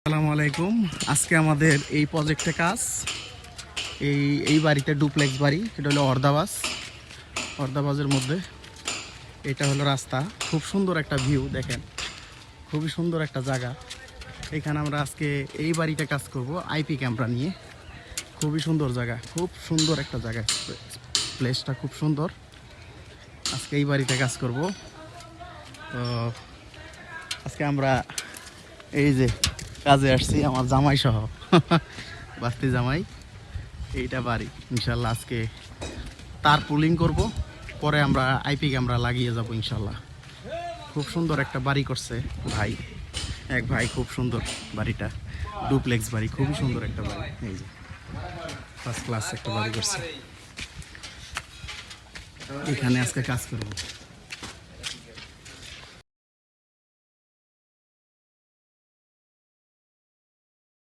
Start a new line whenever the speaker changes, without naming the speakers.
আসসালামু আলাইকুম। আজকে আমাদের এই প্রজেক্টে কাজ। এই এই বাড়িতে ডুপ্লেক্স বাড়ি, এটা হলো অর্ধাবাস অর্ধাবাসের মধ্যে এটা হলো রাস্তা। খুব সুন্দর একটা ভিউ দেখেন। খুবই সুন্দর একটা জায়গা। এখানে আমরা আজকে এই বাড়িতে কাজ করব আইপি ক্যামেরা নিয়ে। খুবই সুন্দর জায়গা, খুব সুন্দর একটা জায়গা। প্লেসটা খুব সুন্দর। আজকে এই বাড়িতে কাজ করব। তো, আজকে আমরা এই যে কাজে আসছি, আমার জামাই সহ বাস্তি জামাই, এইটা বাড়ি। ইনশাল্লাহ আজকে তার পুলিং করব, পরে আমরা আইপি ক্যামেরা লাগিয়ে যাব ইনশাল্লাহ। খুব সুন্দর একটা বাড়ি করছে ভাই। এক ভাই খুব সুন্দর বাড়িটা। ডুপ্লেক্স বাড়ি, খুবই সুন্দর একটা বাড়ি। এই যে ফার্স্ট ক্লাস একটা বাড়ি করছে। এখানে আজকে কাজ করব।